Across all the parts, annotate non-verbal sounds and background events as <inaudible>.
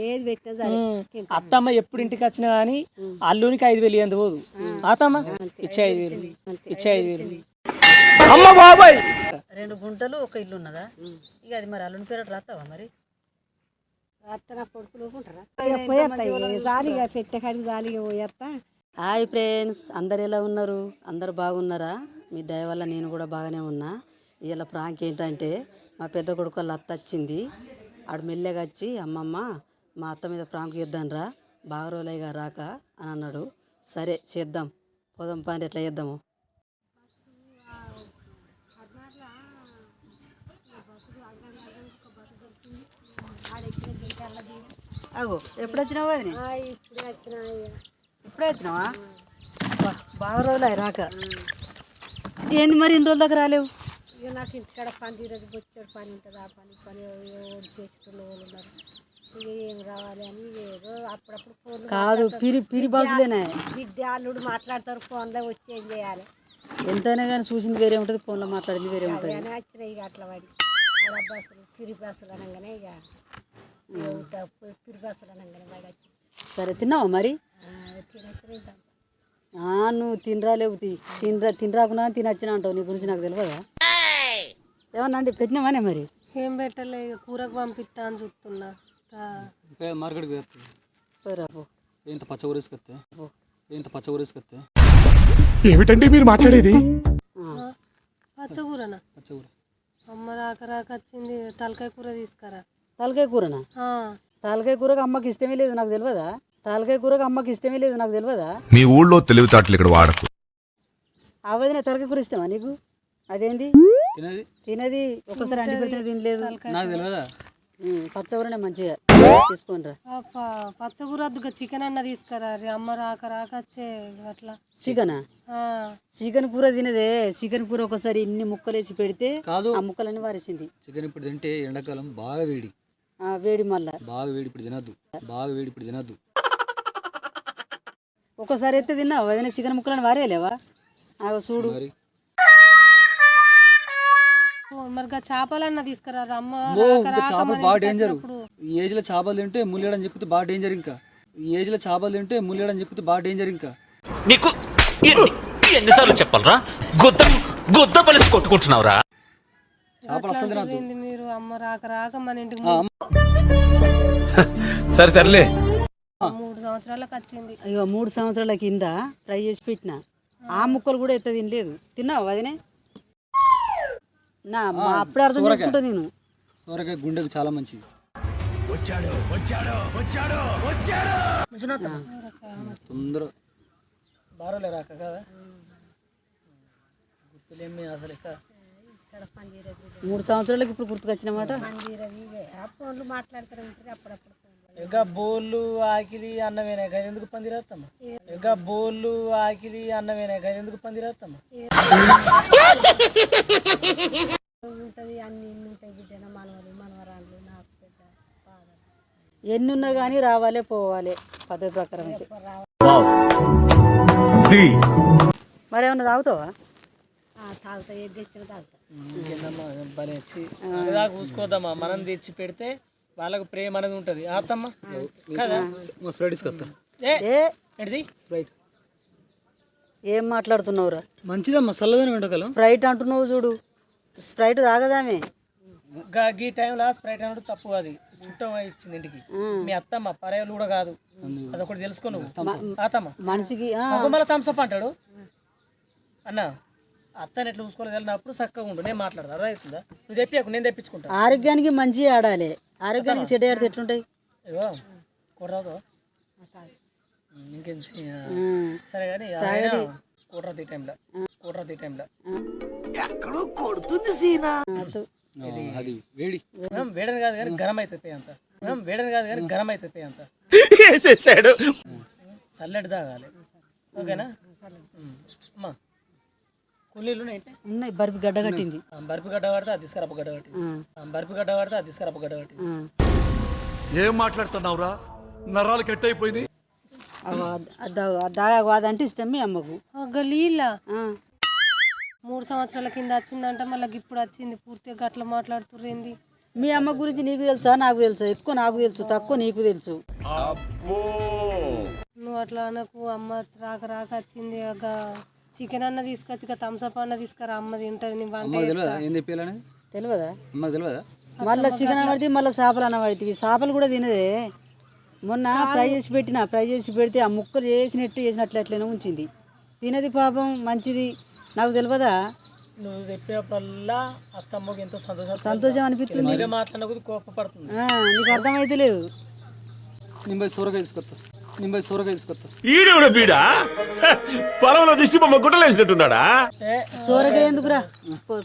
ఏది పెట్టినా సరే తింటాం. అత్తమ్మ ఎప్పుడు ఇంటికి వచ్చినా కానీ అల్లునికి ఐదు వేలు ఎంత పోదు. అత్తమ్మ ఇచ్చే ఐదు వేలు. ఇచ్చే ఐదు వేలు. అమ్మ బాబాయ్! రెండు గుంటలు ఒక ఇల్లు ఉన్నదా? ఇక అది మరి అల్లుని పేరట రాస్తావా మరి? అత్తన కొడుకులు ఉంటారా ఇక పోయేస్తా ఇక జాలిగా పెట్టే కాడికి జాలిగా పోయేస్తా హాయ్ ఫ్రెండ్స్ అందరు ఎలా ఉన్నారు? అందరు బాగున్నారా? మీ దయ వల్ల నేను కూడా బాగానే ఉన్నా. ఇలా ప్రాంక్ ఏంటంటే మా పెద్ద కొడుకు వాళ్ళ అత్త వచ్చింది. ఆడు మెల్లగా వచ్చి అమ్మమ్మ మా అత్త మీద ప్రాంక్ చేద్దాంరా బాగా రోజులైగా రాక అని అన్నాడు. సరే చేద్దాం. పోదాం పని ఎట్లా చేద్దాము? అగో ఎప్పుడు వచ్చినావు అది ఇప్పుడు వచ్చిన ఇప్పుడే వచ్చినావా? బాగా రోజులు రాక. ఏంది మరి ఇన్ని రోజుల దాకా రాలేవు? ఇక నాకు ఇంటికాడ పని తీరదు బొచ్చాడు పని ఉంటుంది. ఆ పని పని చేసేటోళ్ళు వాళ్ళు ఉన్నారు. ఏం కావాలి అని ఏదో అప్పుడప్పుడు ఫోన్లు కాదు పిరి పిరి బాసులేనే. బిడ్డ అల్లుడు మాట్లాడతారు ఫోన్లో వచ్చి ఏం చేయాలి? ఎంతైనా కానీ చూసింది వేరే ఉంటుంది ఫోన్లో మాట్లాడింది వేరే ఉంటుంది. ఇక అట్లా పడి ఆడ బస్సులు పిరి బస్సులు అనగానే ఇక పిరి బస్సులు అనగానే వాడు వచ్చి. సరే తిన్నావా మరి? నువ్వు తినరాలేవు తి తినరా తినరాకున్నా తినొచ్చినా అంటావు నీ గురించి నాకు తెలియదా ఏమన్నా అండి పెట్టినావానే మరి? ఏం పెట్టలే ఇక కూరకు పంపిస్తా అని చూస్తున్నా. తా- మార్కెట్కి పోతుంది పోయిరా పో. ఇంత పచ్చ ఊరేసుకొస్తే పచ్చ ఊరేసుకొస్తే ఏమిటండి మీరు మాట్లాడేది? ఆ, పచ్చకూరనా పచ్చ ఊరు. అమ్మ రాక రాక వచ్చింది తలకాయ కూర తీసుకురా. తలకాయ కూరనా? ఆ, తలకాయ కూరకు అమ్మకి ఇష్టమే లేదు నాకు తెలియదా? తలకాయ కూరకు అమ్మకి ఇష్టమే లేదు నాకు తెలియదా? మీ ఊళ్ళో తెలివితేటలు ఇక్కడ వాడకు. ఆ వదిన తలకాయ కూర ఇష్టమా నీకు? అదేంది? తినేది. తినది. ఒక్కసారి అంటి తినలేదు. నాకు తెలియదా? ఉమ్, పచ్చకూరనే మంచిగా తీసుకోండి ఆ ప- పచ్చకూర వద్దుగా చికెన్ అన్న తీసుకురా రే అమ్మ రాక రాక వచ్చే అట్లా. చికెనా? ఆ, చికెన్ కూర తినదే చికెన్ కూర ఒకసారి ఇన్ని ముక్కలేసి పెడితే కాదు. ఆ ముక్కలన్నీ వారేసింది. చికెన్ ఇప్పుడు తింటే ఎండాకాలం బాగా వేడి. ఆ వేడి మళ్ళా. బాగా వేడి ఇప్పుడు తినద్దు. బాగా వేడి ఇప్పుడు తినద్దు. ఒకసారి అయితే తిన్నావు? వదిన చికెన్ ముక్కలను వారేయలేవా? చూడు. మరి? ఓ, మరి గా చేపలన్న తీసుకురా రా అమ్మ చేపలు బాగా డేంజర్. ఈ ఏజ్లో చేపలు తింటే ముల్లేయడం చెక్కితే బాగా డేంజర్ ఇంకా. ఈ ఏజ్లో చేపలు తింటే ముల్లేయడం చెక్కితే బాగా డేంజర్ ఇంకా. నీకు ఎన్ని ఎన్నిసార్లు చెప్పాలరా? గుద్ద గుద్ద పలిసి కొట్టుకుంటున్నావురా. చేపలు అసలు తినద్దు. మీరు అమ్మ రాక రాక మన ఇంటికి ఆ, <laughs> సరే సర్లే. మూడు సంవత్సరాలకు వచ్చింది. అయ్యో మూడు సంవత్సరాల కింద ఫ్రై చేసి పెట్టిన. ఆ ముక్కలు కూడా ఎత్త తినలేదు. తిన్నావు వదినే? నా మా అప్పుడే అర్థం చేసుకుంటా నేను. సోరకాయ గుండెకు చాలా మంచిది. తొందర. బారోలే రాక కదా? గుర్తులేమి అసలు ఇక. మూడు సంవత్సరాలకి ఇప్పుడు గుర్తుకొచ్చినమాట ఇక బోళ్ళు ఆకిలి అన్నమేనా. గది ఎందుకు పందిరేస్తామా ఎగ బోళ్ళు ఆకిలి అన్నమేనా. గది ఎందుకు పందిరేస్తామా ఉంటుంది అన్ని ఇన్ని ఉంటాయి బిడ్డన మనవలు మనవరాళ్ళు నాకు పెద్ద బాధ ఎన్ని ఉన్నా కానీ రావాలే పోవాలి పద్ధతి ప్రకారం అయితే. మరి ఏమన్నా తాగుతావా? ఆ, తాగుతా ఏది తెచ్చినా తాగుతా. భలే దాకా చూసుకోద్దామా మనం తెచ్చి పెడితే వాళ్ళకు ప్రేమ అనేది ఉంటుంది. ఆతమ్మ కదా? స్ప్రైట్ ఏ? మాట్లాడుతున్నావురా? మంచిదమ్మా చల్లదని వెంటకాలం స్ప్రైట్ అంటున్నావు చూడు. స్ప్రైట్ తాగదామే. ఈ టైంలో స్ప్రైట్ అనేది తప్పు అది. చుట్టం ఇచ్చింది ఇంటికి. మీ అత్తమ్మ పరేలు కూడా కాదు. అదొకటి తెలుసుకో నువ్వు. ఆతమ్మ. మనిషికి మళ్ళీ థమ్స్అప్ అంటాడు. అన్న అత్తని ఎట్లా చూసుకోవాలి వెళ్ళినప్పుడు చక్కగా ఉండు. నేను మాట్లాడతా. అర్థమవుతుందా? నువ్వు తెప్పియకు నేను తెప్పించుకుంటా. ఆరోగ్యానికి మంచి ఆడాలి. ఆరోగ్యానికి చెడ్డ ఆడితే ఎట్లుంటాయి? ఇగో కూడరాదు ఇంకేం. సరే కానీ ఈ టైంలో. ఈ టైంలో. అద్దు. అది వేడి. వేడని కాదు కానీ గరం అవుతుంది అంత. వేడని కాదు కానీ గరం అవుతుంది అంత. వేసేసాడు. చల్లటి తాగాలి. ఓకేనా. అమ్మా కూలీలు ఏంటి? ఉన్నాయి బర్ఫీ గడ్డ కట్టింది. బర్ఫీ గడ్డ పడితే అది తీసుకురప్ప గడ్డ కట్టి ఆ, బర్ఫీ గడ్డ పడితే అది తీసుకురప్ప గడ్డ కట్టి ఆ. ఏం మాట్లాడుతున్నావురా? నరాలు కట్ అయిపోయింది అదంటే ఇష్టం మీ అమ్మకు. గలీల. మూడు సంవత్సరాల కింద వచ్చిందంట మళ్ళీ ఇప్పుడు వచ్చింది పూర్తిగా గట్ల మాట్లాడుతుర్రేంది. మీ అమ్మ గురించి నీకు తెలుసా నాకు తెలుసా ఎక్కువ నాకు తెలుసు తక్కువ నీకు తెలుసు. నువ్వు అట్లా అనకు అమ్మ రాక రాక వచ్చింది ఒక చికెన్ అన్న తీసుకొచ్చి ఇక థమ్స్అప్ అన్న తీసుకురా అమ్మ తింటది నీ వంట తెలియదా? అమ్మకి తెలియదా? మళ్ళీ చికెన్ పడితే మళ్ళీ చేపలు అన్న పడుతుంది చేపలు కూడా తినదే. మొన్న ఫ్రై చేసి పెట్టిన ఫ్రై చేసి పెడితే ఆ ముక్కలు చేసినట్టు చేసినట్లు అట్లనే ఉంచింది. తినది పాపం మంచిది. నాకు తెలియదా? నువ్వు చెప్పినప్పుడల్లా అత్తమ్మకి ఎంతో సంతోషం సంతోషం అనిపిస్తుంది. మాట్లాడిన ఆ, నీకు అర్థమైతే లేదు పోయి సూరకాయ తీసుకొస్తా పోయి సూరకాయ తీసుకొస్తా ఈడేవుడు బీడా? పొలంలో దిష్టి బొమ్మ గుట్టలేసినట్టున్నాడా? సోరకాయ ఎందుకురా? పొ-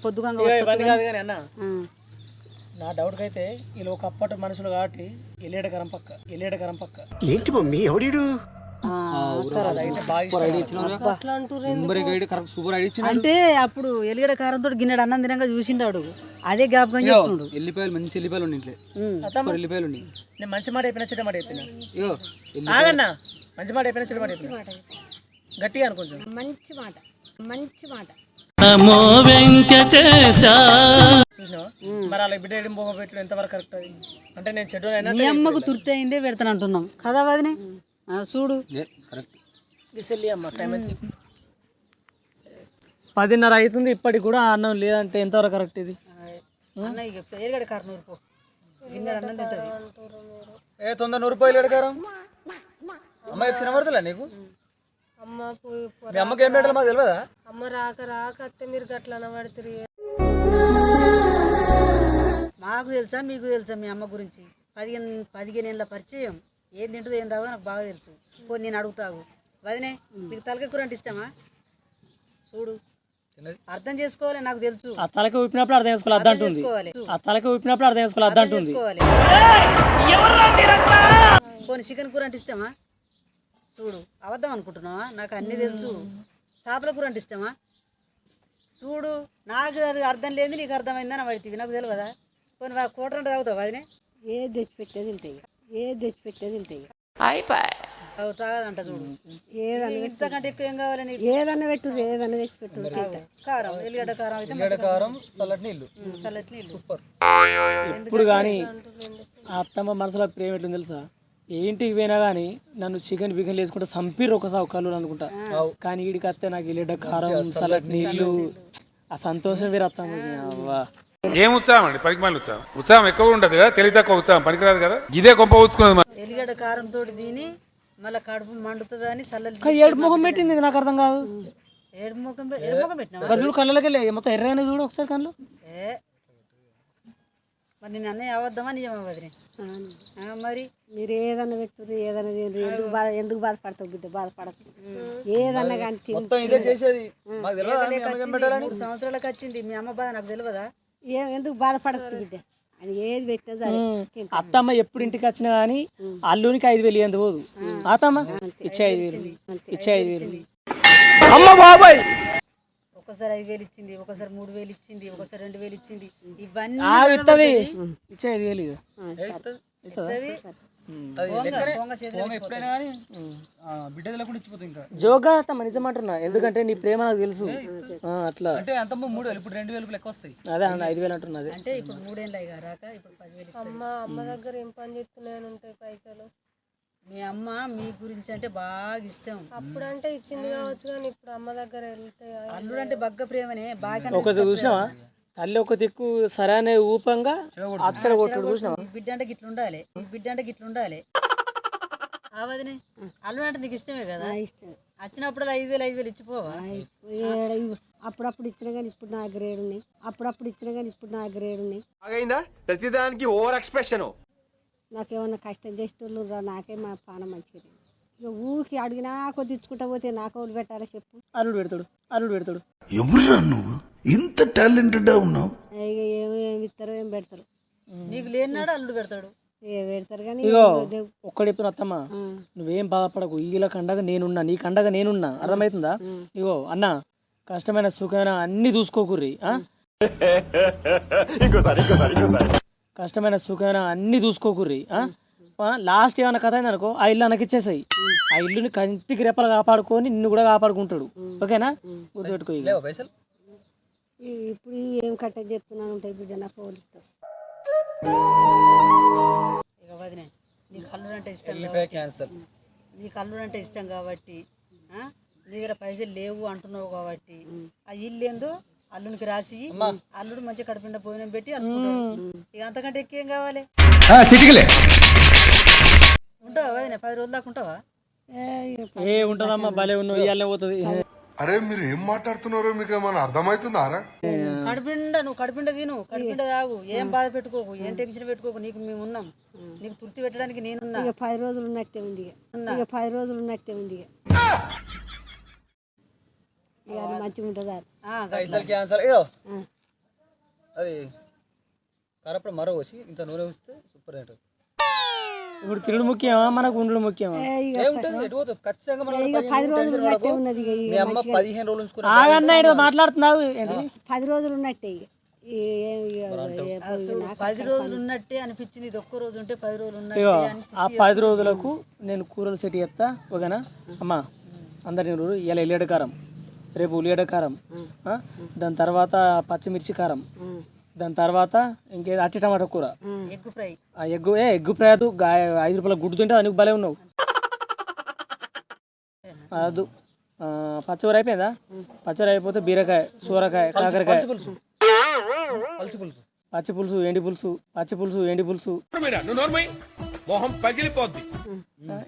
నా డౌట్కి అయితే వీళ్ళు ఒక అప్పటి మనుషులు కాబట్టి ఎల్లేడ కరం పక్క ఎల్లేడ కరం పక్క. ఏంటి మమ్మీ ఇచ్చిన అంటే అప్పుడు ఎలిగడ కారంతో గిన్నెడు అన్నం తినగా చూసిండాడు. అదే జ్ఞాపకం చెప్తుండు. ఎల్లిపాయలు మంచి ఎల్లిపాయలు ఉండి ఇంట్లో. ఎల్లిపాయలు ఉండి. నేను మంచి మాట అయిపోయినా చెడ్డ మాట ఆగన్నా మంచి మాట అయిపోయినా చెడ్డ మాట అయిపోయినా గట్టిగా అను కొంచెం. మంచి మాట. మంచి మాట. చూసినావా? మరి అలా బిడ్డ పోగ పెట్టడం ఎంతవరకు కరెక్ట్ అది? అంటే నేను అయినా మీ అమ్మకు తుర్తి అయిందే పెడతాను అంటున్నాం. కదా వదినే? ఆ, చూడు. కరెక్ట్ గిసెల్లి అమ్మ టైం అయితే పదిన్నర అవుతుంది ఇప్పటికి కూడా అన్నం లేదంటే ఎంతవరకు కరెక్ట్ ఇది? గిన్నెడు అన్నం తింటది. ఏ తొందర నూరు రూపాయలు ఎడకారం అమ్మాయి తినబడతలే నీకు? అమ్మ మీ అమ్మకి ఏం పెట్టాలి మాకు తెలియదా అమ్మ రాక రాక అత్తే మీరు గట్ల అనబడుతుంది మాకు తెలుసా మీకు తెలుసా మీ అమ్మ గురించి? పదిహేను పదిహేను ఏళ్ళ పరిచయం. ఏం తింటుందో ఏం తాగుదో నాకు బాగా తెలుసు. పోనీ నేను అడుగుతావు వదినే నీకు తలకాయ కూర అంటే ఇష్టమా? చూడు. అర్థం చేసుకోవాలి నాకు తెలుసు. ఆ తలకి ఊపినప్పుడు అర్థం చేసుకోవాలి అద్దంటుంది. చేసుకోవాలి. ఆ తలకి ఊపినప్పుడు అర్థం చేసుకోవాలి అద్దంటుంది. చేసుకోవాలి. పోనీ చికెన్ కూర అంటే ఇష్టమా? చూడు అబద్ధం అనుకుంటున్నావా? నాకు అన్నీ తెలుసు. చేపల కూర అంటే ఇష్టమా? చూడు నాకు అది అర్థం లేదు నీకు అర్థమైందని పడుతుంది నాకు తెలియదా? పోనీ వా- కూటర్ అంటే తాగుతావు వదినే ఏ తెచ్చిపెట్టేది ఉంటాయి ఏ తెచ్చిపెట్టేది ఉంటాయి అవి తాగదంట చూడు. ఏదన్నా ఇంతకంటే ఎక్కువ ఏం కావాలి నీకు? ఏదన్నా పెట్టు ఏదన్నా తెచ్చిపెట్టు తాగు. కారం ఎల్లిగడ్డ కారం అయితే కారం చల్లటి నీళ్ళు. చల్లటి నీళ్ళు. సూపర్. ఇప్పుడు కానీ ఆ అత్తమ్మ మనసులో ప్రేమ ఎట్లుంది తెలుసా? ఏ ఇంటికి పోయినా కానీ నన్ను చికెన్ బికెన్ వేసుకుంటే సంపిర్రు ఒకసారి కళ్ళు అనుకుంటా. కానీ ఈడికి అత్తే నాకు ఎల్లిడ కారం సలట్ నీళ్ళు. ఆ సంతోషం వేరే అవ్వా. ఏం ఉత్సాహం అండి? పనికి మళ్ళీ ఉత్సాహం. ఉత్సాహం ఎక్కువ ఉండదు కదా? తెలివి తక్కువ ఉత్సాహం. పనికిరాదు కదా? ఇదే ఊచుకున్నది మరి. ఎల్లిగడ్డ కారం తోటి తిని మళ్ళీ కడుపు మండుతుంది అని ఇంకా ఏడు ముఖం పెట్టింది నాకు అర్థం కాదు. ఏడు ముఖం ఏడు ముఖం పెట్టినావా? ఒక చూడు కళ్ళకి మొత్తం ఎర్రైన చూడు ఒకసారి కళ్ళు. ఏ మరి నేను అన్నయ్య అవద్దమా నిజమా వదిలే ఆ, మరి? మీరు ఏదన్నా పెట్టు ఏదన్నా. ఎందుకు బాధ ఎందుకు బాధపడతావు బిడ్డ? బాధపడకు. ఏదన్నా కానీ సంవత్సరాలకు వచ్చింది మీ అమ్మ బాధ నాకు తెలియదా ఏ- ఎందుకు బాధపడకు బిడ్డ? అది ఏది పెట్టినా సరే. అత్తమ్మ ఎప్పుడు ఇంటికి వచ్చినా కానీ అల్లునికి ఐదు వేలు ఎంత పోదు. అత్తమ్మ? ఇచ్చే ఐదు వేలు. ఇచ్చే ఐదు వేలు. అమ్మ బాబాయ్! ఒకసారి ఐదు వేలు ఇచ్చింది ఒకసారి మూడు వేలు ఇచ్చింది ఒకసారి రెండు వేలు ఇచ్చింది. ఇవన్నీ ఇస్తుంది ఇచ్చే ఐదు వేలు జోగా అత్తమ్మ నిజమంటున్నా ఎందుకంటే నీ ప్రేమ నాకు తెలుసు. అట్లా. అంటే అంత మూడు వేలు ఇప్పుడు రెండు వేలు లెక్క వస్తాయి. అదే అన్న ఐదు వేలు అంటున్నది అంటే ఇప్పుడు మూడేళ్ళు అయ్యి రాక ఇప్పుడు. అమ్మ అమ్మ దగ్గర ఏం పని చేస్తున్నాయని ఉంటాయి పైసలు? మీ అమ్మ మీ గురించి అంటే బాగా ఇష్టం. అప్పుడు అంటే ఇచ్చింది కావచ్చు కానీ ఇప్పుడు అమ్మ దగ్గర వెళ్తే అల్లుడు అంటే బగ్గ ప్రేమనే బాగా ఒక చూసినావా? తల్లి ఒక దిక్కు సరైన ఊపంగా అచ్చర కొట్టుడు చూసినావా? బిడ్డ అంటే గిట్ల ఉండాలి. బిడ్డ అంటే గిట్ల ఉండాలి. ఆ వదినే అల్లుడు అంటే నీకు ఇష్టమే కదా? ఇష్టం. వచ్చినప్పుడు ఐదు వేలు ఐదు వేలు ఇచ్చిపోవా. అప్పుడప్పుడు ఇచ్చినా కానీ ఇప్పుడు నా గ్రేడ్ ఉన్నాయి అప్పుడప్పుడు ఇచ్చినా కానీ ఇప్పుడు నా గ్రేడ్ ఉన్నాయి ప్రతిదానికి ఓవర్ ఎక్స్ప్రెషన్. నాకేమన్నా కష్టం చేసేటోళ్ళు రా నాకే మా పానం మంచిది ఇక ఊరికి అడిగినా కొద్ది ఇచ్చుకుంటా పోతే నాకు వాళ్ళు పెట్టారా చెప్పు. అల్లుడు పెడతాడు అల్లుడు పెడతాడు. ఎవరురా నువ్వు? ఇంత టాలెంటెడ్ ఉన్నావు. ఇక ఏమి ఏమి ఇస్తారో ఏం పెడతారు? నీకు లేనినాడు అల్లుడు పెడతాడు. ఏ పెడతారు కానీ ఇగో ఒక్కడి చెప్తున్నా అత్తమ్మ నువ్వేం బాధపడకు ఈల కండగా నేనున్నా నీ కండగా నేనున్నా. అర్థమవుతుందా? ఇగో అన్న కష్టమైన సుఖమైన అన్ని చూసుకోకుర్రి ఆ? <laughs> కష్టమైన సుఖమైన అన్ని చూసుకోకుర్రి ఆ? ఆ, లాస్ట్ ఏమైనా కథ అయింది అనుకో ఆ ఇల్లు నాకు ఇచ్చేసాయి. ఆ ఇల్లుని కంటికి రెప్పలు కాపాడుకొని నిన్ను కూడా కాపాడుకుంటాడు. ఓకేనా? గుర్తుపెట్టుకో ఇక. లేవా పైసలు? ఈ- ఇప్పుడు ఏం కట్ట చేస్తున్నాను ఉంటాయి బిడ్డ నాకు అల్లుడు అంటే ఇష్టం నీకు అల్లుడు అంటే ఇష్టం కాబట్టి ఆ? నీ దగ్గర పైసలు లేవు అంటున్నావు కాబట్టి ఆ ఇల్లు ఏందో అల్లునికి రాసి అల్లుడు మంచిగా కడుపుండ భోజనం పెట్టి అనుకుంటాడు ఇక అంతకంటే ఎక్కువేం కావాలి? చిటికలే. ఉంటావా వదినే పది రోజుల దాకా ఉంటావా? ఏ ఉంటుందమ్మా భలే ఉన్నావు ఇవాళ పోతుంది. అరే మీరు ఏం మాట్లాడుతున్నారో మీకు ఏమైనా అర్థమవుతుందారా కడుపుండ నువ్వు కడుపుండ తిను. కడుపుండ తాగు. ఏం బాధ పెట్టుకోకు ఏం టెన్షన్ పెట్టుకోకు. నీకు మేము ఉన్నాం. నీకు తృప్తి పెట్టడానికి నేనున్నా. ఇక పది రోజులు ఉన్నట్టే ఉంది ఇక. పది రోజులు ఉన్నట్టే ఉంది అది మంచిగా ఉంటుందా. పైసలు అది. కారప్పుడు మరో వచ్చి ఇంత నూనె వస్తే సూపర్ ఉంటుంది ఇప్పుడు తిరుడు ముఖ్యమా? మనకు ఉండు ముఖ్యమా? ఖచ్చితంగా మాట్లాడుతున్నావు ఏంటి? పది రోజులు ఉన్నట్టే పది రోజులు ఉన్నట్టే అనిపించింది. ఇది ఒక్క రోజు ఉంటే పది రోజులు ఉన్నట్టే అని ఆ పది రోజులకు నేను కూరలు సెట్ చేస్తా ఓకేనా? అమ్మా అందరి ఇలా ఎల్లిగడ్డ కారం. రేపు ఉల్లిగడ్డ కారం. ఆ? దాని తర్వాత పచ్చిమిర్చి కారం. దాని తర్వాత ఇంకేదో? అట్టి టమాటా కూర. Egg fry. ఆ ఎగ్గు ఏ ఎగ్గు ప్రయాదు ఐదు రూపాయల గుడ్డు తింటే దానికి భలే ఉన్నావు. అదు పచ్చివర అయిపోయిందా? పచ్చివర అయిపోతే బీరకాయ సూరకాయ కాకరకాయ. పలుసు. పులుసు పచ్చి పులుసు ఎండి పులుసు పచ్చి పులుసు ఎండి పులుసు. మొహం పగిలిపోద్ది.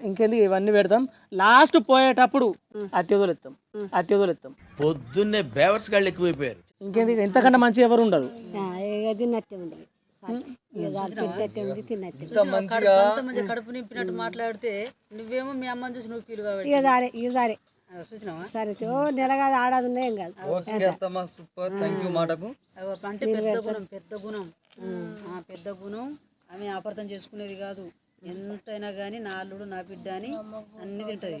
ఇంకేంది ఇవన్నీ పెడతాం. లాస్ట్ పోయేటప్పుడు అట్టేదోలు ఎత్తాం. అట్టేదోలు ఎత్తాం. పొద్దున్నే బేవర్స్ గాళ్ళు ఎక్కువైపోయారు. ఇంకేంది ఇంతకంటే మంచి ఎవరు ఉండరు. తిన్నట్టే మంచిగా కడుపు నింపినట్టు మాట్లాడితే నువ్వేమో మీ అమ్మని చూసి నువ్వు పీలు కాబట్టి. సరే ఇక సరే ఆ, చూసినావా? సరే ఓ నెల కాదు ఆడాది ఉన్నాయి ఏం కాదు. సూపర్. థ్యాంక్ యూ మాటకు. అంటే పెద్ద గుణం పెద్ద గుణం. ఆ, పెద్ద గుణం ఆమె అపార్థం చేసుకునేది కాదు. ఎంతైనా కానీ నా అల్లుడు నా బిడ్డ అని అన్ని తింటది.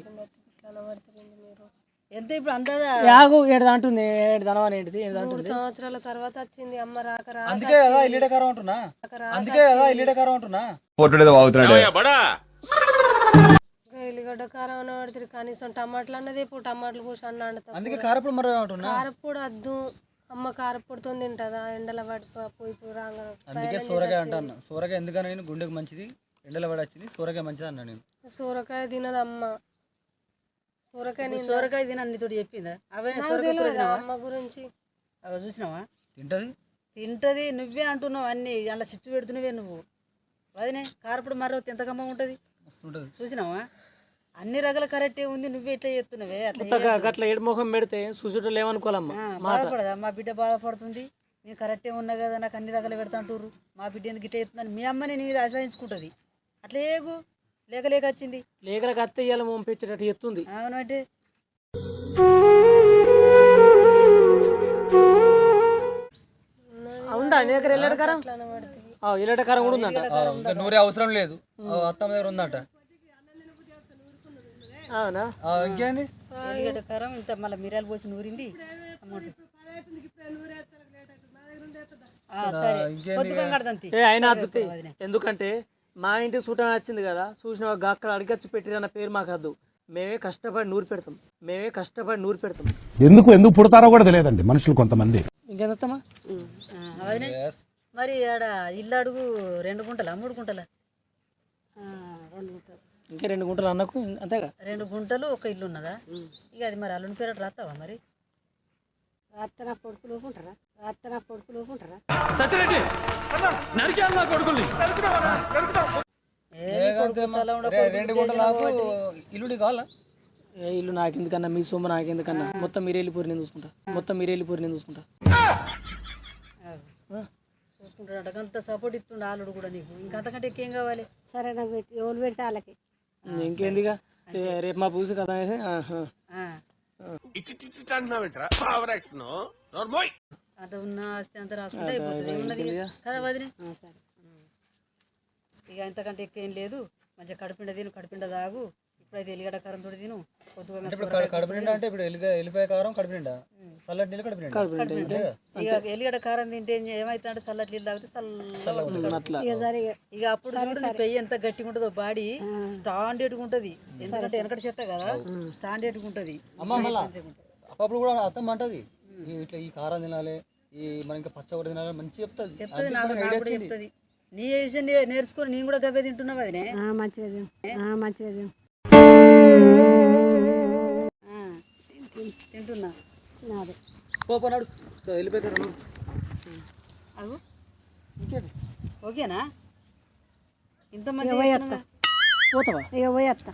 ఎంత ఇప్పుడు అందాదా? యాగు ఏడు అంటుంది ఏడు ధనవాని ఏంటిది ఏడు అంటుంది సంవత్సరాల తర్వాత వచ్చింది అమ్మ రాక రాక అందుకే కదా ఇల్లిడ కారం అంటున్నా. అందుకే కదా ఇల్లిడ కారం అంటున్నా. పొట్టుడేదో వాగుతున్నాడు. ఎల్లిగడ్డ కారం అని పడుతుంది కనీసం టమాటాలు అన్నది ఇప్పుడు టమాటాలు పోసి అన్న అందుకే కారప్పుడు మరో అంటున్నా. కారపొడి వద్దు. అమ్మ కారపొడితో తింటదా? ఎండల పడి పోయి అందుకే సూరకాయ అంటాను సూరకాయ ఎందుకని గుండెకు మంచిది. ఎండల పడి వచ్చింది. సూరకాయ మంచిది అన్నా నేను. సూరకాయ తినదు అమ్మ సూరకాయ నేను సోరకాయ తిన నీతో చెప్పిందా? అవే నాకు సోరకాయ కూర తెలియదా తినవా అమ్మ గురించి. అవి చూసినావా? తింటది. తింటది. నువ్వే అంటున్నావు అన్ని. అలా చిచ్చు పెడుతున్నవే నువ్వు. వదినే కారప్పుడు మరో ఎంత కమ్మ ఉంటుంది? మస్తు ఉంటుంది. చూసినావా? అన్ని రకాల కరెక్టే ఉంది. నువ్వే ఇట్లా చేస్తున్నావే? అట్లా కొత్తగా గట్ల ఏడు ముఖం పెడితే చూసేటోళ్ళు ఏమనుకోవాలమ్మా? ఆ, బాధపడదా? మా బిడ్డ బాధపడుతుంది. నేను కరెక్టే ఉన్నా కదా నాకు అన్ని రకాలు పెడతా అంటారు మా బిడ్డ ఎందుకు ఇట్లా చేస్తుందని మీ అమ్మని నీ మీద ఆశ్రయించుకుంటుంది. అట్లా ఏగు లేక లేక వచ్చింది. లేకలకు అత్తే ఇవాళ పంపించేటట్టు ఎత్తుంది. అవును అంటే. ఉందా? నీ దగ్గర ఎల్లడ కారం? ఎల్లడ కారం కూడా ఉందంట. ఇంకా నూరే అవసరం లేదు. ఆ, అత్తమ్మ దగ్గర ఉందంట. అవునా? ఆ, ఇంకేంది? ఎల్లిగడ్డ కారం ఇంత మళ్ళీ మిరియాలు పోసి నూరింది. అమౌంట్ ఆ, సరే. ఇంకేంది పొద్దుగా కడదంతి ఏ అయినా ఎందుకంటే మా ఇంటి సూటం వచ్చింది కదా చూసిన అక్కడ అడిగచ్చి పెట్టిరన్న పేరు మాకు వద్దు. మేమే కష్టపడి నూరు పెడతాం. మేమే కష్టపడి నూరు పెడతాం. ఎందుకు ఎందుకు పుడతారో కూడా తెలియదండి మనుషులు కొంతమంది. ఇంకెంతమ్మా మరి ఆడ ఇల్లు అడుగు రెండు గుంటలా మూడు గుంటలా? రెండు గుంటలు. ఇంకా రెండు గుంటలు అన్నకు అంతేగా? రెండు గుంటలు ఒక ఇల్లు ఉన్నదా? ఇక అది మరి అల్లుని పేరట్ రాస్తావా మరి? రాత్రి నా కొడుకులు రాత్రి నా కొడుకులు ఊపుకుంటారా ఏ నీ కొడుకు సలా ఉండ రే, రెండు గుంటలు నాకు ఇల్లుడి కావాలా? ఏ ఇల్లు నాకెందుకన్నా? మీ సొమ్ము నాకెందుకన్నా? మొత్తం మీరే వెళ్ళిపోయి నేను చూసుకుంటా. మొత్తం మీరే వెళ్ళిపోయి నేను చూసుకుంటా. చూసుకుంటాడు అంత సపోర్ట్ ఇస్తుండే ఆలుడు కూడా నీకు. ఇంకా అంతకంటే ఇంకేం కావాలి? సరే నాకు పెట్టి ఎవరు పెడితే వాళ్ళకి. ఇంకేందిగా? రేపు మా పూసి కదా అంత ఉన్న ఆస్తి అంత రాసుకుంటే అయిపోతుంది ఏమున్నది ఇక? కదా ఇక ఇంతకంటే ఎక్కువ ఏం లేదు మంచిగా కడుపిండ తిను కడుపిండ తాగు ఇప్పుడైతే ఎల్లిగడ్డ కారం తోటి తిను. పొద్దుగా ఇప్పుడు కడుపు నిండా అంటే ఇప్పుడు ఎల్లిపాయ ఎల్లిపాయ కారం కడుపు నిండా? చల్లటి నీళ్ళు కడుపు నిండా? ఇక ఎల్లిగడ్డ కారం తింటే ఏం- ఏమైతుందంటే చల్లటి నీళ్ళు తాగితే చల్లగా ఉంటుంది. అట్లా. ఇక అప్పుడు చూడు నీ పెయ్యి ఎంత గట్టిగా ఉంటుందో బాడీ స్టాండర్డ్గా ఉంటుంది. ఎందుకంటే వెనకటి చెత్త కదా స్టాండర్డ్గా ఉంటుంది. అమ్మ మళ్ళా కూడా అత్తమ్మ అంటది ఈ ఇట్లా ఈ కారం తినాలి ఈ మన ఇంకా పచ్చ కూడా తినాలి మంచి చెప్తుంది. చెప్తుంది నాకు నాకు కూడా చెప్తుంది. నీ వేసి నేర్చుకొని నేను కూడా గవ్వే తింటున్నావు అదినే ఆ, మంచిగా తింటున్నా. నాదే. పోపోనాడు వెళ్ళిపోతారు. అగు ఓకేనా? ఇంత మంచి పోయేస్తా పోతావా? ఇక పోయేస్తా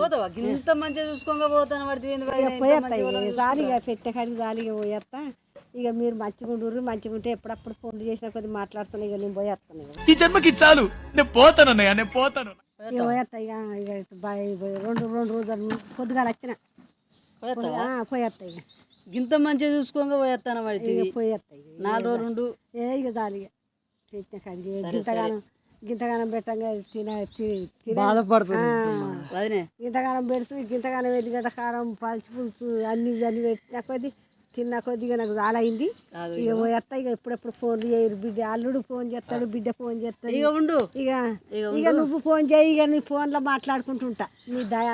పోతావా? ఇంత మంచిగా చూసుకోగా పోతాను మంచిగా సారి ఇక పెట్టే కాడికి ఇక పోయేస్తా ఇక మీరు మంచిగా ఉండుర్రు మంచిగా ఉంటే ఎప్పుడప్పుడు ఫోన్లు చేసిన కొద్ది మాట్లాడుతున్నా ఇక నేను పోయేస్తాను ఈ జన్మకి చాలు. నేను పోతాను నేను పోతాను. ఇక పోయేస్తా ఇక ఇక రెండు రెండు రోజులు పొద్దుగాల వచ్చిన. పోతావా? ఆ, పోయేస్తా ఇక. ఇంత మంచిగా చూసుకోగా పోయేస్తాను పడితే ఇక పోయేస్తా ఇక. నాలుగు రోజులు ఉండు. ఏ ఇక చాలు ఇక. పెట్టిన కాడికి గింతగానం గింతగానం పెట్టంగా తిన తి- తిన. బాధపడుతుంది వదినే. గింతగానం పెడుతూ గింతగానం ఎల్లిగడ్డ కారం పలుచు పులుసు అన్ని ఇవన్నీ పెట్టిన కొద్ది తిన్న కొద్దిగా నాకు చాలా అయింది ఇక పోయేస్తా ఇక. ఎప్పుడెప్పుడు ఫోన్లు చేయరు బిడ్డ. అల్లుడు ఫోన్ చేస్తాడు బిడ్డ ఫోన్ చేస్తాడు. ఇక ఉండు. ఇక ఇక ఇక నువ్వు ఫోన్ చేయి ఇక నీ ఫోన్లో మాట్లాడుకుంటుంటా. నీ దయ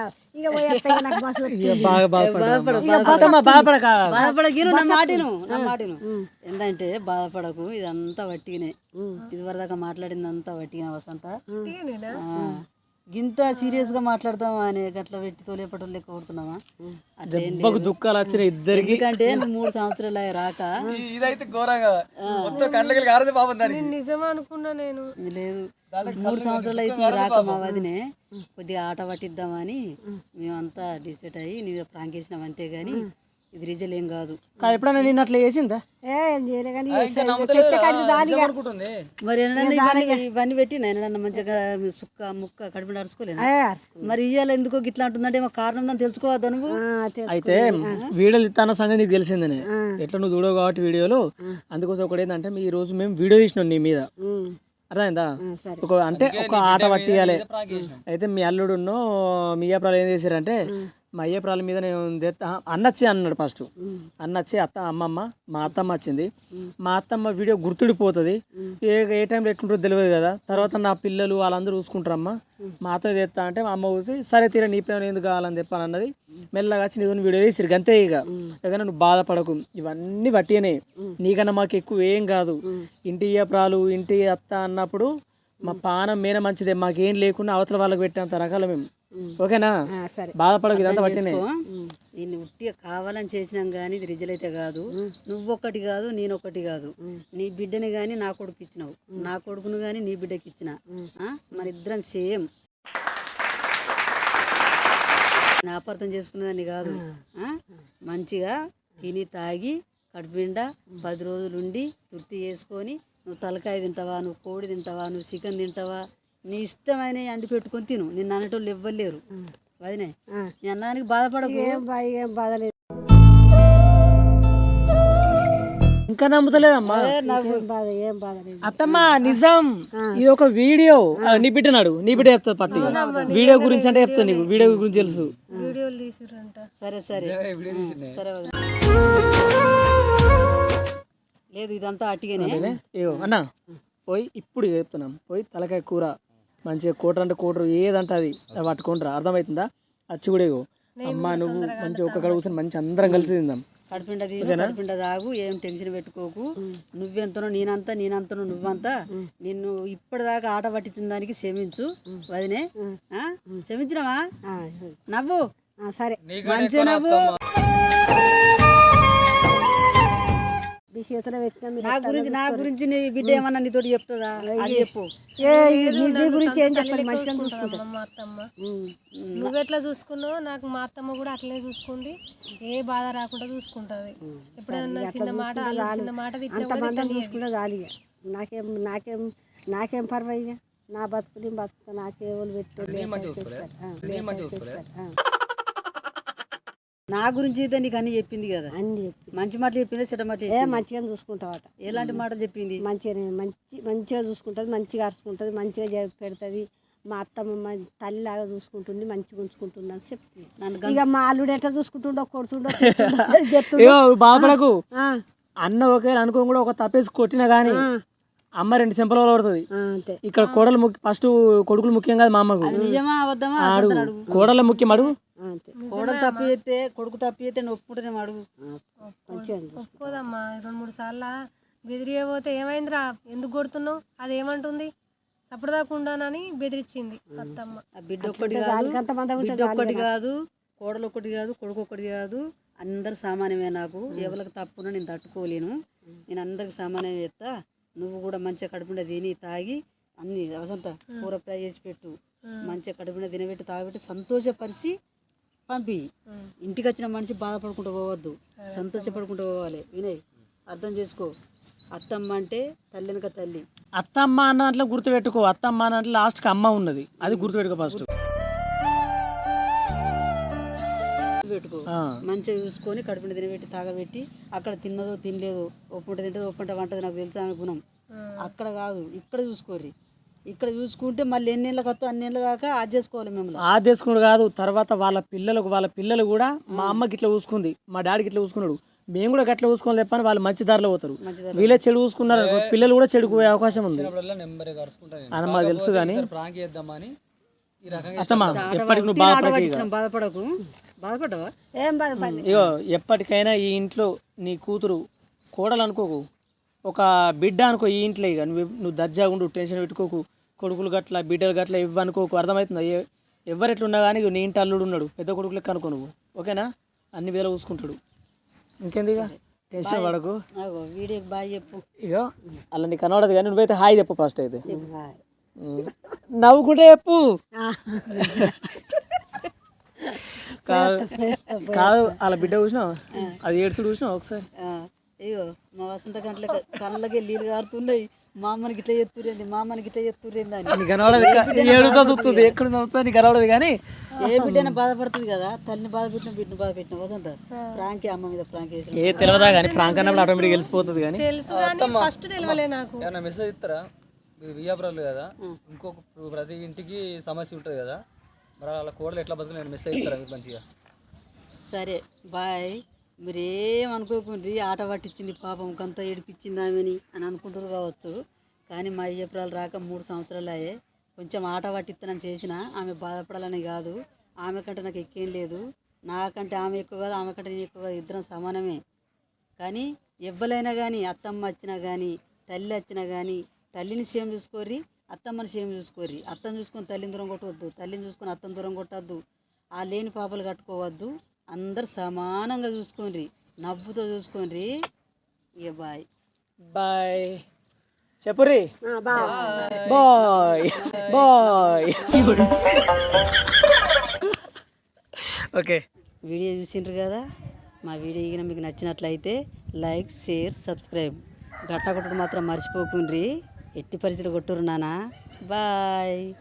ఏంటంటే బాధపడకు. ఇదంతా వట్టిగానే. ఇదివరదాకా మాట్లాడింది అంతా వట్టిగానే వసంత గింత సీరియస్గా మాట్లాడతావా అని గట్ల పెట్టి తోలేపటం లెక్క దెబ్బకు లేదు. దుఃఖాలు వచ్చిన ఇద్దరికి. ఎందుకంటే నువ్వు మూడు సంవత్సరాలు అయ్యి రాక ఇదైతే ఘోరంగా. మొత్తం కండ్లకి నిజం అనుకున్నా నేను. ఇది లేదు. మూడు సంవత్సరాలు అయితే రాక మా వదినే. కొద్దిగా ఆట పట్టిద్దామని మేమంతా డిసైడ్ అయ్యి నీవు ప్రాంక్ చేసినాం అంతే గాని ఇది రిజల్ ఏం కాదు. ఎప్పుడైనా నిన్న అట్లా చేసిందా? ఏ చేయలే కానీ మరి ఇవన్నీ ఇవన్నీ పెట్టి ఎన్నడన్నా మంచిగా సుక్క ముక్క కడుపు నడుచుకోలేనా మరి ఇయ్యాలి ఎందుకో గిట్లా అంటుందంటే ఏమో కారణం ఉందని తెలుసుకోవద్దా నువ్వు? అయితే వీడియోలు ఇస్తాన సంగతి నీకు తెలిసిందనే. ఎట్లా నువ్వు చూడవు కాబట్టి వీడియోలు? అందుకోసం ఒకటి ఏంటంటే మీ ఈ రోజు మేము వీడియో తీసినాం నీ మీద. అర్థమైందా? ఒక అంటే ఒక ఆట పట్టియాలి. అయితే మీ అల్లుడున్నో మీ అయ్యప్రాలు ఏం చేశారంటే మా అయ్యప్రాల మీద నేను తెత్త- అన్న అన్నాడు ఫస్ట్ అన్నచ్చి అత్త అమ్మమ్మ మా అత్తమ్మ వచ్చింది. మా అత్తమ్మ వీడియో గుర్తుడిపోతుంది. ఏ ఏ టైంలో ఎట్లుంటుందో తెలియదు కదా. తర్వాత నా పిల్లలు వాళ్ళందరూ చూసుకుంటారమ్మా. మా అత్త తెస్తా అంటే మా అమ్మ చూసి సరే తీరా నీ ప్రేమ ఎందుకు కావాలని చెప్పాను అన్నది. మెల్లగా వచ్చి నీతో వీడియో వేసిరు అంతే ఇక. ఏదైనా నువ్వు బాధపడకు. ఇవన్నీ బట్టినే నీకన్నా మాకు ఎక్కువ ఏం కాదు. ఇంటి అయ్యప్రాలు ఇంటి అత్త అన్నప్పుడు మా పానం మేన మంచిదే. మాకేం లేకుండా అవతల వాళ్ళకి పెట్టేంత రకాల మేము ఓకేనా? సరే. బాధపడకు ఇదంతా పట్టినే చేసుకో. దీన్ని ఉట్టిగా కావాలని చేసినాం కానీ ఇది రిజల్ అయితే కాదు. నువ్వొక్కటి కాదు నేను ఒకటి కాదు నీ బిడ్డని కానీ నా కొడుకు ఇచ్చినావు. నా కొడుకును కానీ నీ బిడ్డకి ఇచ్చిన? మన ఇద్దరం సేమ్. నా అపార్థం చేసుకునేదాన్ని కాదు? మంచిగా తిని తాగి కడుపునిండా పది రోజులు ఉండి తృప్తి చేసుకొని నువ్వు తలకాయ తింటావా నువ్వు కోడి తింటావా నువ్వు చికెన్ తింటావా నీ ఇష్టమైన అండి పెట్టుకొని తిను. నిన్ను అనేటోళ్ళు ఇవ్వలేరు వదినే నీ అన్నానికి బాధపడకు. ఏం బాయ్ ఏం బాధ లేదు ఇంకా నమ్ముతలేదమ్మా? ఏం బాధ ఏం బాధ లేదు అత్తమ్మ నిజం. ఇది ఒక వీడియో. ఆ, నీ బిడ్డనాడు. నీ బిడ్డ చెప్తా పట్టి వీడియో గురించి అంటే చెప్తా నీకు. వీడియో గురించి తెలుసు. వీడియోలు తీసిరంట సరే సరే. సరే వదిన. లేదు ఇదంతా అట్టిగానే? ఇగో అన్న పోయి ఇప్పుడు చెప్తున్నాం. పోయి తలకాయ కూర. మంచిగా కూటర్ అంటే కూటర్ ఏదంటే అది. పట్టుకుంటారా అర్థమవుతుందా? అచ్చి కూడా అమ్మ నువ్వు మంచిగా ఒక్క కూర్చొని మంచి అందరం కలిసి తిందాం. కడుపుండ తాగు ఏం టెన్షన్ పెట్టుకోకు. నువ్వెంతనో నేనంతా నేనంతనో నువ్వంతా నిన్ను ఇప్పటిదాకా ఆట పట్టించిన దానికి క్షమించు వదినే. ఆ? క్షమించినవా? నవ్వు. ఆ, సరే. మంచిగా నవ్వు. చేతిలో పెట్టినా నా గురించి నా గురించి నీ బిడ్డ ఏమన్నా నీతోటి చెప్తుందా? అది చెప్పు. ఏ నీ నీ గురించి ఏం చెప్పాలి మంచిగా చూసుకుంటా మా అత్తమ్మ. నువ్వెట్లా చూసుకున్నావు నాకు మా అత్తమ్మ కూడా అట్లనే చూసుకుంది. ఏ బాధ రాకుండా చూసుకుంటది. ఎప్పుడైనా చిన్న మాట చిన్న మాట తిట్టినా అంత కూడా మందం తిట్టనీయదు. చూసుకుంటే చాలు ఇక. నాకేం నాకేం నాకేం పర్వాయి ఇక. నా బతుకు నేను బతుకుతా నాకే వాళ్ళు పెట్టు నా గురించి అయితే నీకు అన్ని చెప్పింది కదా. అన్ని చెప్పి మంచి మాటలు చెప్పిందా చెడ్డ మాటలు ఏ? మంచిగా చూసుకుంటావట. ఎలాంటి మాటలు చెప్పింది? మంచిగా మంచి మంచిగా చూసుకుంటుంది మంచిగా అరుచుకుంటుంది మంచిగా చే- పెడుతుంది. మా అత్తమ్మ తల్లిలాగా చూసుకుంటుంది మంచిగా ఉంచుకుంటుంది అని చెప్తుంది ఇక మా అల్లుడు ఎట్లా చూసుకుంటుండో కొడుతుండో <laughs> ఆ, అన్న ఒకే అనుకోని కూడా ఒక తప్పేసి కొట్టినా కానీ అమ్మ రెండు చెంపల పడుతుంది ఆ, అంతే. ఇక్కడ కోడలు ముఖ్య ఫస్ట్ కొడుకులు ముఖ్యం కాదు మా అమ్మకు. కోడల ముఖ్యం అడుగు. కోడలు తప్పు చేస్తే కొడుకు తప్పు చేస్తే నువ్వు ఒప్పుకుంటేనే అడుగు. ఒప్పుకోదమ్మా. రెండు మూడు సార్లు బెదిరియపోతే ఏమైందిరా? ఎందుకు కొడుతున్నావు? అది ఏమంటుంది? సపడదాకుండానని బెదిరించింది అత్తమ్మ. ఆ బిడ్డ ఒక్కటి కాదు బిడ్డ ఒక్కటి కాదు. కోడలు ఒకటి కాదు కొడుకు ఒకటి కాదు. అందరు సామాన్యమే నాకు. ఎవరికి తప్పున నేను తట్టుకోలేను. నేను అందరికి సామాన్యం చేస్తా. నువ్వు కూడా మంచిగా కడుపుండా తిని తాగి అన్ని వసంత కూర ఫ్రై చేసి పెట్టు. మంచిగా కడుపుండా తినబెట్టి తాగబెట్టి సంతోషపరిచి పంపి. ఇంటికి వచ్చిన మనిషి బాధపడుకుంటూ పోవద్దు. సంతోషపడుకుంటూ పోవాలి. వినయ్ అర్థం చేసుకో. అత్తమ్మ అంటే తల్లినక తల్లి. అత్తమ్మ అన్న దాంట్లో గుర్తుపెట్టుకో. అత్తమ్మ అన్న దాంట్లో లాస్ట్కి అమ్మ ఉన్నది. అది గుర్తుపెట్టుకో ఫస్ట్ పెట్టుకో మంచిగా చూసుకొని కడుపున తినబెట్టి తాగబెట్టి అక్కడ తిన్నదో తినలేదో ఓ పూట తింటదో ఓ పూట వంటది నాకు తెలుసు ఆమె గుణం. అక్కడ కాదు. ఇక్కడ చూసుకోర్రి. ఇక్కడ చూసుకుంటే మళ్ళీ ఎన్ని నెలలకు వస్తా అన్ని నెలల దాకా అది చేసుకోవాలి మిమ్మల్ని. ఆ చేసుకున్నాడు కాదు తర్వాత వాళ్ళ పిల్లలకు వాళ్ళ పిల్లలు కూడా మా అమ్మకి ఇట్లా చూసుకుంది మా డాడీకి ఇట్లా చూసుకున్నాడు. మేము కూడా గట్ల చూసుకోవాలి చెప్పని వాళ్ళు మంచి దారిలో పోతారు. వీళ్ళే చెడు చూసుకున్నారు అనుకో, పిల్లలు కూడా చెడుకు పోయే అవకాశం ఉంది. అని మాకు తెలుసు కానీ ప్రాంక్ చేద్దామని ఈ రకంగా అత్తమ్మ ఎప్పటికి నువ్వు ఆట బాధపడక ఏం ఇగో ఎప్పటికైనా ఈ ఇంట్లో నీ కూతురు కోడలు అనుకోకు. ఒక బిడ్డ అనుకో ఈ ఇంట్లో ఇక. నువ్వు నువ్వు దర్జాగా ఉండు టెన్షన్ పెట్టుకోకు. కొడుకులు గట్ల బిడ్డలు గట్ల ఇవ్వనుకోకు. అర్థమవుతుందా? ఎవరు ఎట్లున్నా కానీ నీ ఇంటి అల్లుడు ఉన్నాడు. పెద్ద కొడుకు లెక్క అనుకో నువ్వు. ఓకేనా? అన్ని వేల చూసుకుంటాడు ఇంకేంది ఇక? టెన్షన్ పడకు. వీడియోకి బాగా చెప్పు. ఇగో అలా నీకు కనబడదు కానీ నువ్వైతే హాయ్ చెప్పు ఫస్ట్ అయితే. నవ్వుకుంటే చెప్పు. కాదు కాదు అలా బిడ్డ చూసినావు? అది ఏడ్చుడు చూసినావు ఒకసారి? ఇగో మా వసంత గంటల కళ్ళకి నీళ్ళు కారుతున్నాయి. మా అమ్మనికి ఇట్లా చెప్తురేంది మా అమ్మనికి ఇట్లా చెప్తురేంది అని కనబడదు ఏడు చదువుతుంది ఎక్కడ చదువుతుంది నీకు కనబడదు కానీ. ఏ బిడ్డైనా బాధపడుతుంది కదా? తల్లిని బాధ పెట్టిన బిడ్డను బాధ పెట్టిన వసంత? ప్రాంకి అమ్మ మీద ప్రాంక్ ఏ తెలియదా కానీ ప్రాంక్ అన్నప్పుడు ఆటోమేటిక్ వెళ్ళిపోతుంది కానీ. తెలుసు ఫస్ట్ తెలియలే నాకు. ఏమైనా మెసేజ్ ఇస్తారా? మీరు కదా ఇంకొక ప్రతి ఇంటికి సమస్య ఉంటుంది కదా మరి వాళ్ళ కోడలు ఎట్లా బతుకులు మెసేజ్ ఇస్తారా మీకు మంచిగా? సరే బాయ్. మీరు ఆట పట్టించింది పాపం కొంత ఏడిపించింది ఆమెని అని అనుకుంటారు కావచ్చు. కానీ మా అయ్యపురాలు రాక మూడు సంవత్సరాలు అయ్యే కొంచెం ఆట పట్టిత్తనం చేసిన ఆమె బాధపడాలని కాదు. ఆమె కంటే నాకు ఎక్కేం లేదు. నాకంటే ఆమె ఎక్కువ కాదు ఆమె కంటే నేను ఎక్కువ ఇద్దరం సమానమే. కానీ ఎవ్వలైనా కానీ అత్తమ్మ వచ్చినా కానీ తల్లి వచ్చినా కానీ తల్లిని సేమ్ చూసుకోర్రి అత్తమ్మని సేమ్ చూసుకోర్రి. అత్తని చూసుకొని తల్లిని దూరం కొట్టవద్దు. తల్లిని చూసుకొని అత్తం దూరం కొట్టద్దు. ఆ లేని పాపలు కట్టుకోవద్దు. అందరు సమానంగా చూసుకోండి. నవ్వుతో చూసుకోండి. ఇక బాయ్. బాయ్. చెప్పురి. బాయ్. బాయ్. ఓకే. వీడియో చూసిండ్రు కదా? మా వీడియో ఇగిన మీకు నచ్చినట్లయితే లైక్ షేర్ సబ్స్క్రైబ్. గట్ట కొట్టడం మాత్రం మర్చిపోకుండ్రి ఎట్టి పరిస్థితులు కొట్టురు నానా. బాయ్.